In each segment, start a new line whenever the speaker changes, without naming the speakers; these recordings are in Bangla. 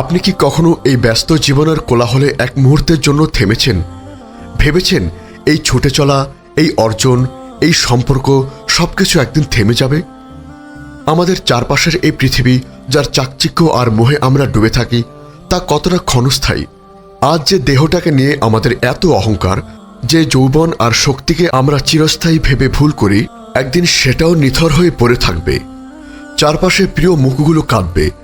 আপনি কি কখনো এই ব্যস্ত জীবনের কোলাহলে এক মুহূর্তের জন্য থেমেছেন? ভেবেছেন এই ছুটে চলা, এই অর্জন, এই সম্পর্ক সব কিছু একদিন থেমে যাবে? আমাদের চারপাশের এই পৃথিবী, যার চাকচিক্য আর মোহে আমরা ডুবে থাকি, তা কতটা ক্ষণস্থায়ী? আজ যে দেহটাকে নিয়ে আমাদের এত অহংকার, যে যৌবন আর শক্তিকে আমরা চিরস্থায়ী ভেবে ভুল করি, একদিন সেটাও নিথর হয়ে পড়ে থাকবে। চারপাশে প্রিয় মুখগুলো কাঁদবে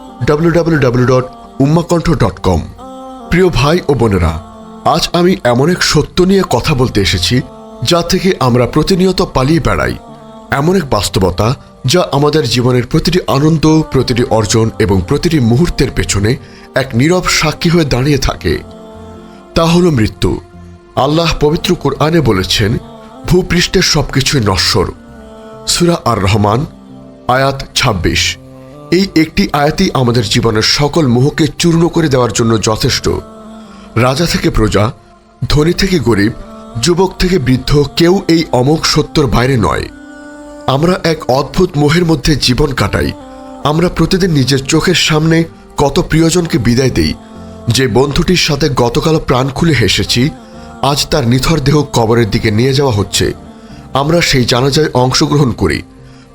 www.ummakontho.com প্রিয় ভাই ও বোনেরা, আজ আমি এমন এক সত্য নিয়ে কথা বলতে এসেছি, যা থেকে আমরা প্রতিনিয়ত পালিয়ে বেড়াই। এমন এক বাস্তবতা যা আমাদের জীবনের প্রতিটি আনন্দ, প্রতিটি অর্জন এবং প্রতিটি মুহূর্তের পেছনে এক নীরব সাক্ষী হয়ে দাঁড়িয়ে থাকে। তা হল মৃত্যু। আল্লাহ পবিত্র কোরআনে বলেছেন, ভূপৃষ্ঠের সবকিছুই নশ্বর। সুরা আর রহমান আয়াত ২৬ এই একটি আয়াতই আমাদের জীবনের সকল মোহকে চূর্ণ করে দেওয়ার জন্য যথেষ্ট। রাজা থেকে প্রজা, ধনী থেকে গরিব, যুবক থেকে বৃদ্ধ কেউ এই অমোঘ সত্যর বাইরে নয়। আমরা এক অদ্ভুত মোহের মধ্যে জীবন কাটাই। আমরা প্রতিদিন নিজের চোখের সামনে কত প্রিয়জনকে বিদায় দেই। যে বন্ধুটির সাথে গতকাল প্রাণ খুলে হেসেছি, আজ তার নিথর দেহ কবরের দিকে নিয়ে যাওয়া হচ্ছে। আমরা সেই জানাজায় অংশগ্রহণ করি,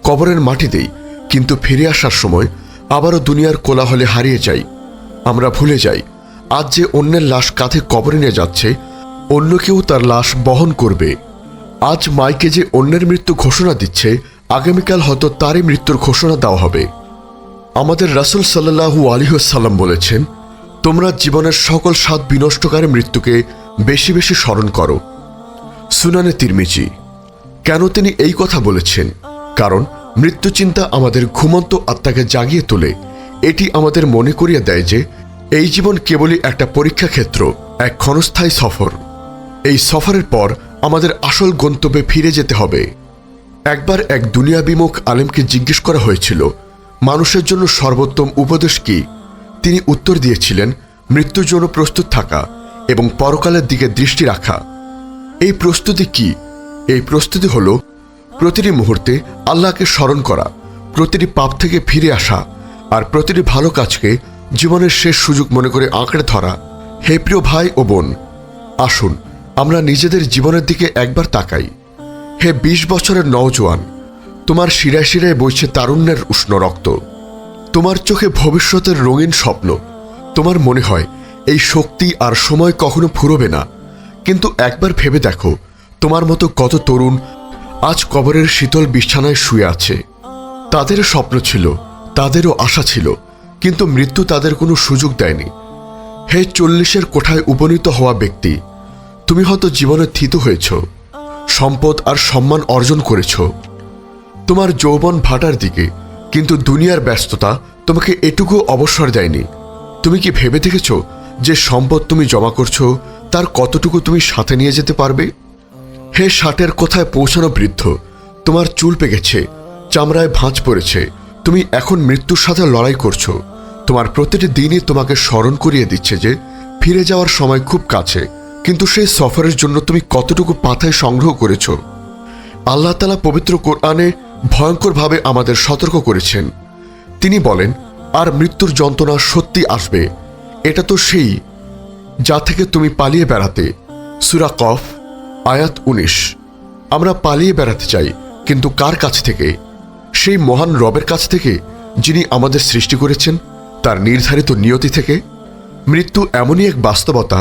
কবরের মাটি দেই কিন্তু ফিরে আসার সময় আবারও দুনিয়ার কোলাহলে হারিয়ে যাই। আমরা ভুলে যাই। আজ যে অন্যের লাশ কাঁধে কবরে নিয়ে যাচ্ছে, অন্য কেউ তার লাশ বহন করবে। আজ মাইকে যে অন্যের মৃত্যু ঘোষণা দিচ্ছে, আগামীকাল হয়তো তারই মৃত্যুর ঘোষণা দেওয়া হবে। আমাদের রাসুল সাল্লাহু আলিহাল্লাম বলেছেন, তোমরা জীবনের সকল স্বাদ বিনষ্টকারী মৃত্যুকে বেশি বেশি স্মরণ করো। সুনানে তিরমিজি। কেন তিনি এই কথা বলেছেন? কারণ মৃত্যু চিন্তা আমাদের ঘুমন্ত আত্মাকে জাগিয়ে তোলে। এটি আমাদের মনে করিয়ে দেয় যে, এই জীবন কেবলই একটা পরীক্ষা ক্ষেত্র, এক ক্ষণস্থায়ী সফর। এই সফরের পর আমাদের আসল গন্তব্যে ফিরে যেতে হবে। একবার এক দুনিয়া বিমুখ আলেমকে জিজ্ঞেস করা হয়েছিল, মানুষের জন্য সর্বোত্তম উপদেশ কি? তিনি উত্তর দিয়েছিলেন, মৃত্যুর জন্য প্রস্তুত থাকা এবং পরকালের দিকে দৃষ্টি রাখা। এই প্রস্তুতি কি? এই প্রস্তুতি হলো প্রতিটি মুহূর্তে আল্লাহকে স্মরণ করা, প্রতিটি পাপ থেকে ফিরে আসা, আর প্রতিটি ভালো কাজকে জীবনের শেষ সুযোগ মনে করে আঁকড়ে ধরা। হে প্রিয় ভাই ও বোন, আসুন, আমরা নিজেদের জীবনের দিকে একবার তাকাই। হে বিশ বছরের নওজোয়ান, তোমার শিরায় শিরায় বইছে তারুণ্যের উষ্ণ রক্ত। তোমার চোখে ভবিষ্যতের রঙিন স্বপ্ন। তোমার মনে হয় এই শক্তি আর সময় কখনো ফুরবে না। কিন্তু একবার ভেবে দেখো, তোমার মতো কত তরুণ আজ কবরের শীতল বিছানায় শুয়ে আছে। তাদেরও স্বপ্ন ছিল, তাদেরও আশা ছিল, কিন্তু মৃত্যু তাদের কোনো সুযোগ দেয়নি। হে চল্লিশের কোঠায় উপনীত হওয়া ব্যক্তি, তুমি হয়তো জীবনে থিত হয়েছ, সম্পদ আর সম্মান অর্জন করেছ। তোমার যৌবন ভাটার দিকে, কিন্তু দুনিয়ার ব্যস্ততা তোমাকে এটুকু অবসর দেয়নি। তুমি কি ভেবে দেখেছ যে সম্পদ তুমি জমা করছ, তার কতটুকু তুমি সাথে নিয়ে যেতে পারবে? হে ষাটের কোথায় পৌঁছানো বৃদ্ধ? তোমার চুল পেকেছে, চামড়ায় ভাঁজ পড়েছে, তুমি এখন মৃত্যুর সাথে লড়াই করছ। তোমার প্রতিটি দিনই তোমাকে স্মরণ করিয়ে দিচ্ছে যে, ফিরে যাওয়ার সময় খুব কাছে, কিন্তু সেই সফরের জন্য তুমি কতটুকু পাথায় সংগ্রহ করেছ? আল্লাহ তালা পবিত্র কোরআনে ভয়ঙ্করভাবে আমাদের সতর্ক করেছেন। তিনি বলেন, আর মৃত্যুর যন্ত্রণা সত্যি আসবে। এটা তো সেই যা থেকে তুমি পালিয়ে বেড়াতে। সুরা কফ আয়াত উনিশ। আমরা পালিয়ে বেড়াতে চাই, কিন্তু কার কাছ থেকে? সেই মহান রবের কাছ থেকে যিনি আমাদের সৃষ্টি করেছেন, তার নির্ধারিত নিয়তি থেকে? মৃত্যু এমনই এক বাস্তবতা,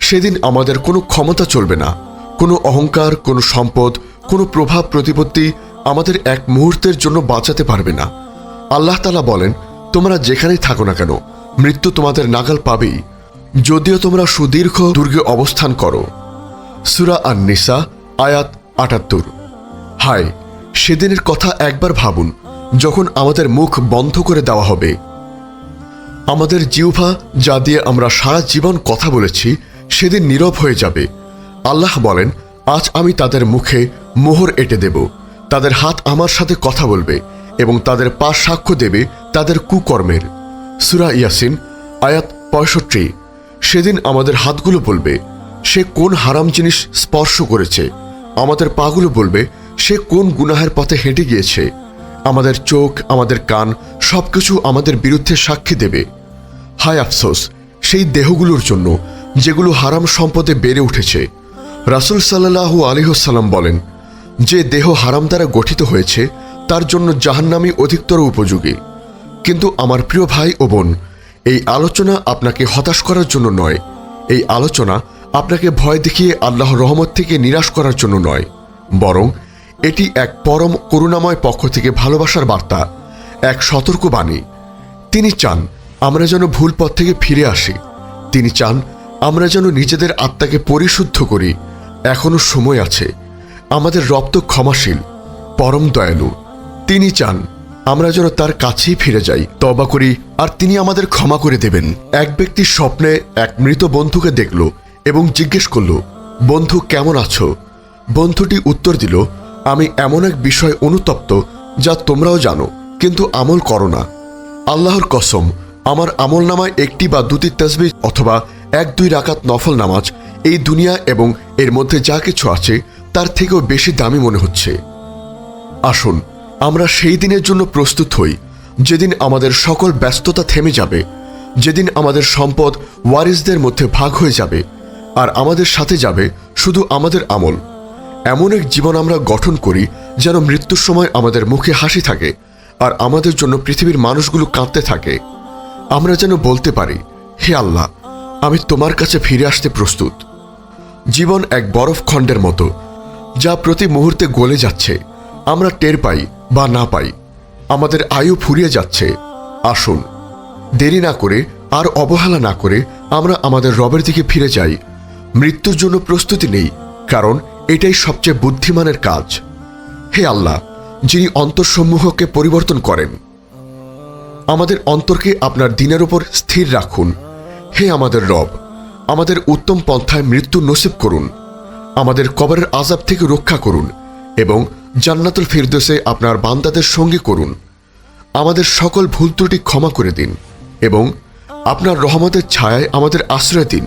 সেদিন আমাদের কোনো ক্ষমতা চলবে না, কোনো অহংকার, কোনো সম্পদ, কোনো প্রভাব প্রতিপত্তি আমাদের এক মুহূর্তের জন্য বাঁচাতে পারবে না। আল্লাহ তালা বলেন, তোমরা যেখানেই থাকো না কেন, মৃত্যু তোমাদের নাগাল পাবেই। যদিও তোমরা সুদীর্ঘ দুর্গে অবস্থান করো সুরা আর নিসা আয়াত আটাত্তর। হায়, সেদিনের কথা একবার ভাবুন, যখন আমাদের মুখ বন্ধ করে দেওয়া হবে। আমাদের জিউভা যা দিয়ে আমরা সারা জীবন কথা বলেছি, সেদিন নীরব হয়ে যাবে। আল্লাহ বলেন, আজ আমি তাদের মুখে মোহর এঁটে দেব। তাদের হাত আমার সাথে কথা বলবে এবং তাদের পা সাক্ষ্য দেবে তাদের কুকর্মের। সুরা ইয়াসিন, আয়াত পঁয়ষট্টি। সেদিন আমাদের হাতগুলো বলবে সে কোন হারাম জিনিস স্পর্শ করেছে? আমাদের পাগুলো বলবে, সে কোন গুনাহের পথে হেঁটে গিয়েছে? আমাদের চোখ, আমাদের কান, সবকিছু আমাদের বিরুদ্ধে সাক্ষী দেবে। হায় আফসোস, সেই দেহগুলোর জন্য যেগুলো হারাম সম্পদে বেড়ে উঠেছে। রাসুল সাল্লাহু আলিহসাল্লাম বলেন, যে দেহ হারাম দ্বারা গঠিত হয়েছে, তার জন্য জাহান্নামি অধিকতর উপযোগী। কিন্তু আমার প্রিয় ভাই ও বোন, এই আলোচনা আপনাকে হতাশ করার জন্য নয়। এই আলোচনা আপনাকে ভয় দেখিয়ে আল্লাহ রহমত থেকে নিরাশ করার জন্য নয়, বরং এটি এক পরম করুণাময় পক্ষ থেকে ভালোবাসার বার্তা, এক সতর্ক বাণী। তিনি চান আমরা যেন ভুল পথ থেকে ফিরে আসি। তিনি চান আমরা যেন নিজেদের আত্মাকে পরিশুদ্ধ করি। এখনও সময় আছে। আমাদের রপ্ত ক্ষমাশীল, পরম দয়ালু। তিনি চান আমরা যেন তার কাছেই ফিরে যাই তবা করি, আর তিনি আমাদের ক্ষমা করে দেবেন। এক ব্যক্তি স্বপ্নে এক মৃত বন্ধুকে দেখল এবং জিজ্ঞেস করল, বন্ধু, কেমন আছো? বন্ধুটি উত্তর দিল, আমি এমন এক বিষয় অনুতপ্ত যা তোমরাও জানো, কিন্তু আমল করো না। আল্লাহর কসম, আমার আমল নামায় একটি বা দুটি তসবি অথবা এক দুই রাকাত নফল নামাজ এই দুনিয়া এবং এর মধ্যে যা কিছু আছে, তার থেকেও বেশি দামি মনে হচ্ছে। আসুন, আমরা সেই দিনের জন্য প্রস্তুত হই। যেদিন আমাদের সকল ব্যস্ততা থেমে যাবে, যেদিন আমাদের সম্পদ ওয়ারিসদের মধ্যে ভাগ হয়ে যাবে আর আমাদের সাথে যাবে শুধু আমাদের আমল। এমন এক জীবন আমরা গঠন করি যেন মৃত্যুর সময় আমাদের মুখে হাসি থাকে আর আমাদের জন্য পৃথিবীর মানুষগুলো কাঁদতে থাকে। আমরা যেন বলতে পারি, হে আল্লাহ, আমি তোমার কাছে ফিরে আসতে প্রস্তুত। জীবন এক বরফ খণ্ডের মতো, যা প্রতি মুহূর্তে গলে যাচ্ছে। আমরা টের পাই বা না পাই। আমাদের আয়ু ফুরিয়ে যাচ্ছে। আসুন, দেরি না করে আর অবহেলা না করে আমরা আমাদের রবের দিকে ফিরে যাই। মৃত্যুর জন্য প্রস্তুতি নেই, কারণ এটাই সবচেয়ে বুদ্ধিমানের কাজ। হে আল্লাহ, যিনি অন্তরসমূহকে পরিবর্তন করেন, আমাদের অন্তরকে আপনার দিনের উপর স্থির রাখুন। হে আমাদের রব, আমাদের উত্তম পন্থায় মৃত্যু নসিব করুন, আমাদের কবরের আজাব থেকে রক্ষা করুন এবং জান্নাতুল ফিরদোসে আপনার বান্দাদের সঙ্গী করুন। আমাদের সকল ভুল ত্রুটি ক্ষমা করে দিন এবং আপনার রহমতের ছায়ায় আমাদের আশ্রয় দিন।